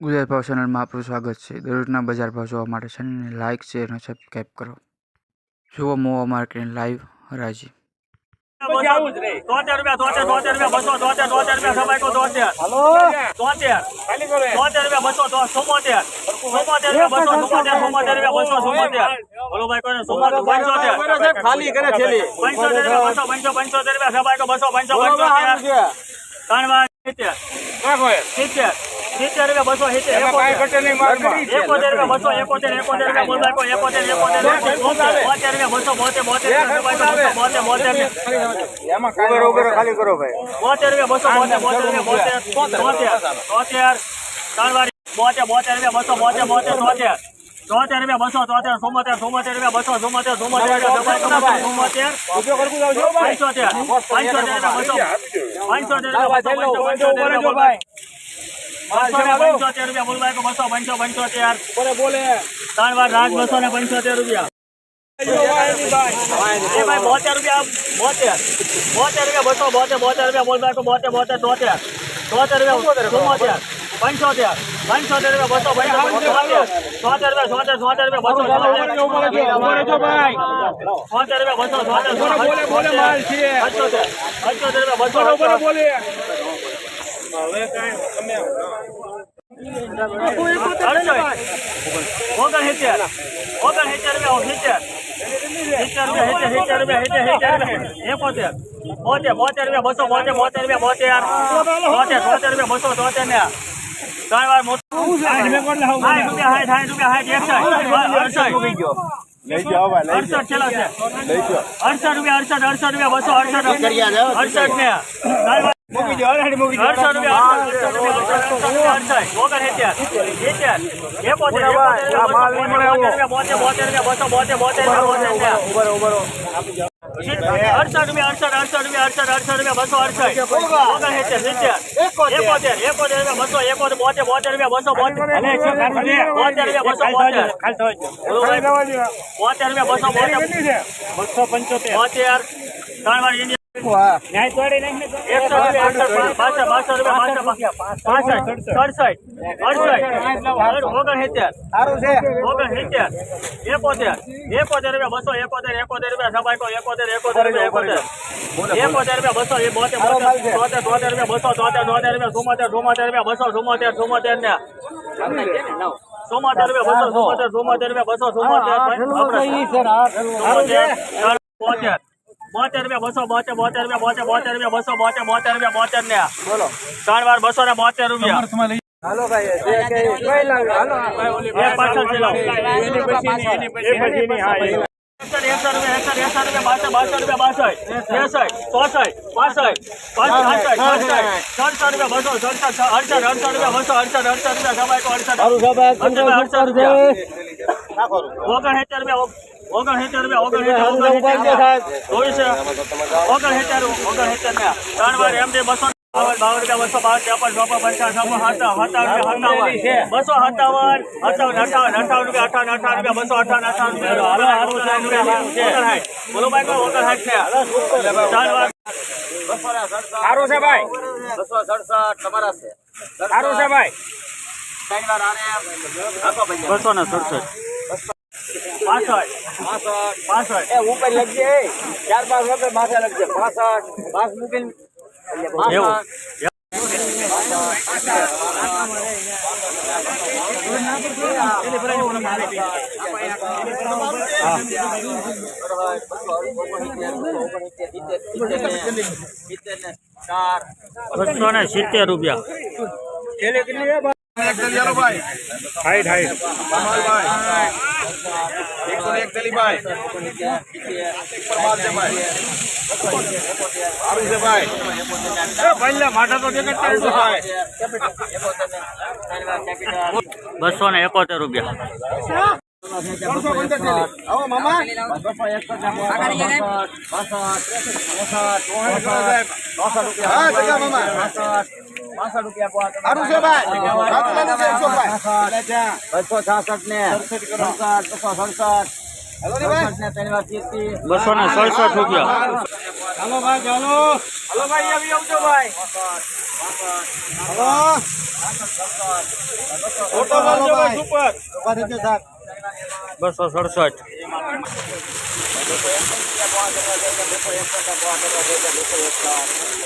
ગુજરાત ભાવ ચેનલમાં આપનું સ્વાગત છે. દરરોજના બજાર ભાવ જોવા માટે ચેનલને લાઇક શેર અને સબસ્ક્રાઈબ કરો. જુઓ મોવા માર્કેટ લાઈવ હરાજી. પંચોતેર રૂપિયા સિત્તેર રૂપિયા બસો સિત્તેર એકોતેર રૂપિયા બસો એકોતેર એકોતેર રૂપિયા બોલ ભાઈ એકોતેર એકોતેર બોતેર રૂપિયા બસો બોતેર બોતેર બોતેર બોતેર ખાલી કરો ભાઈ બોતેર રૂપિયા બસો બોતેર બોતેર રૂપિયા બોતેર તોતેર તોતેર ત્રણ બોતેર બોતેર રૂપિયા બસો બોતેર બોતેર તોતેર તોતેર રૂપિયા બસો તોતેર સોમોતેર સોમોતેર રૂપિયા બસો ચુમ્મોતેર ચુમ્મોતેર સોમોતેર પંચોતેર પંચોતેર રૂપિયા બસો પંચોતેર રૂપિયા પંચોતેર રૂપિયા બોલભાઈ બસો પંચો પંચોતેર. ત્રણ વાર રાજ બસો ને પંચોતેર રૂપિયા. ભાઈ બોતેર રૂપિયા બોતેર. બોતેર રૂપિયા બસો બોતેર બોતેર રૂપિયા બોલભાઈ બોતેર બોતેર તોતેર. તોતેર રૂપિયા ચુમ્મોતેર. પંચોતેર. પંચોતેર રૂપિયા બસો તોતેર રૂપિયા સોતેર સોતેર રૂપિયા બસો સોતેર સોતેર રૂપિયા બસો સોતેર પંચોતેર. પંચોતેર રૂપિયા બસો. બસો બોતેર બોતેર રૂપિયા બોતેર. બોતેર બોતેર રૂપિયા બસો તોતેર ને ત્રણ વાર મોટું. સાઠ રૂપિયા સાઠ સાઠ રૂપિયા સાઠ એકસઠ લઈ જાઓ ભાઈ લઈ અડસઠ છેલ્લા છે. લઈ જાઓ. અડસઠ રૂપિયા અડસઠ અડસઠ રૂપિયા બસો અડસઠ. અડસઠ ને. મૂકી દો અડસઠ મૂકી દો અડસઠ રૂપિયા અડસઠ રૂપિયા અડસઠ રૂપિયા અડસઠ ઓગણ સિત્તેર સિત્તેર એકોતેર એકોતેર બોતેર બોતેર રૂપિયા બસો બોતેર બોતેર બોતેર ઉભરો ઉભરો અડસઠ રૂપિયા અડસઠ અડસઠ રૂપિયા અડસઠ અડસઠ રૂપિયા બસો અડસઠ ઓગણ સિત્તેર સિત્તેર એકોતેર એકોતેર રૂપિયા બસો એકોતેર બોતેર બોતેર રૂપિયા બસો બોતેર બોતેર રૂપિયા બસો બોતેર બોતેર રૂપિયા બસો બોતેર બસો પંચોતેર બોતેર એકસો રૂપિયા બસો સોમાતેર રૂપિયા બસો સોમાતેર રૂપિયા બસો સોમાતેર તોતેર બોતેર રૂપિયા બસો બોતેર બોતેર રૂપિયા બોતેર બોતેર રૂપિયા બસો બોતેર બોતેર રૂપિયા બોતેર ને બોલો ત્રણ વાર બસો ને બોતેર રૂપિયા હાલો ભાઈ જે કે કઈ હાલો પાછળ રૂપિયા, અડસઠ, સડસઠ રૂપિયા, બસો, સડસઠ, અડસઠ, અડસઠ રૂપિયા, બસો, અડસઠ, અડસઠ રૂપિયા, સબાઈકો, અડસઠ, અડસઠ રૂપિયા, અડસઠ રૂપિયા. ઓગણસિત્તેર રૂપિયા, ઓગણસિત્તેર રૂપિયા, ઓગણસિત્તર, ઓગણસિત્તર, ચોવીસ, ઓગણસિત્તર, ઓગણસિત્તર ને. ત્રણ વાર એમ બસો બાવન બાવન રૂપિયા બસો બાવન ત્રેપન ચોપન પંચાવન છપ્પન સત્તાવન સત્તાવન બસો સત્તાવન અઠાવન અઠાવન અઠાવન રૂપિયા અઠાવન અઠાવન રૂપિયા બસો અઠાવન અઠાવન રૂપિયા. બોલો ભાઈ કોઈ ઓગણસાઠ છે ચાર વાર. સારું છે ભાઈ. બસો સડસઠ તમારા છે. સારું છે ભાઈ. બસો ને સડસઠ. પાસઠ. એ ઉપર લખજે ચાર પાંચ રૂપિયા માથે લખજે. પાસઠ પાંચ મૂકીને. બસો ને સિત્તેર રૂપિયા. હાઈટ હાઈટ એકસો એક દલીભાઈ સારું છે ભાઈ ભાઈ બસો ને એકોતેર રૂપિયા. બસો બસો સારું છે ભાઈ. છાસઠ ને સડસઠ બસો સડસઠ. બસો ને સડસઠ રૂપિયા. હાલો. ભાઈ ચાલો હાલો ભાઈ આવી આવજો ભાઈ. ફોટો મારજો ભાઈ. સુપર ઊભા સાહેબ. બસો સડસઠ. બસો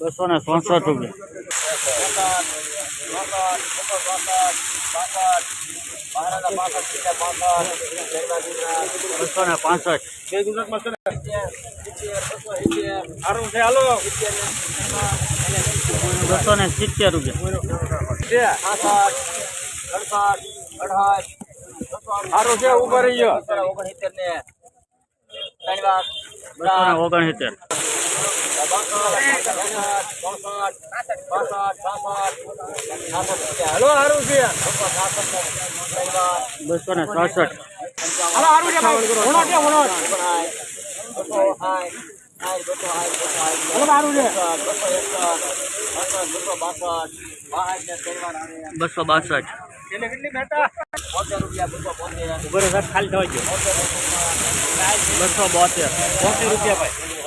બસો ને ચોસઠ રૂપિયા. બસો ને પાંસઠ. બસો ને સિત્તેર રૂપિયા. સારું છે ઊભા રહી ગયો ઓગણસિત્તેર ને ઓગણસિત્તેર. હલો હારું છે બસો ને છાસઠ હાલો સારું છે ભાઈ છે વણો બસો બાસઠ. બસો બોતેર બોતેર રૂપિયા ભાઈ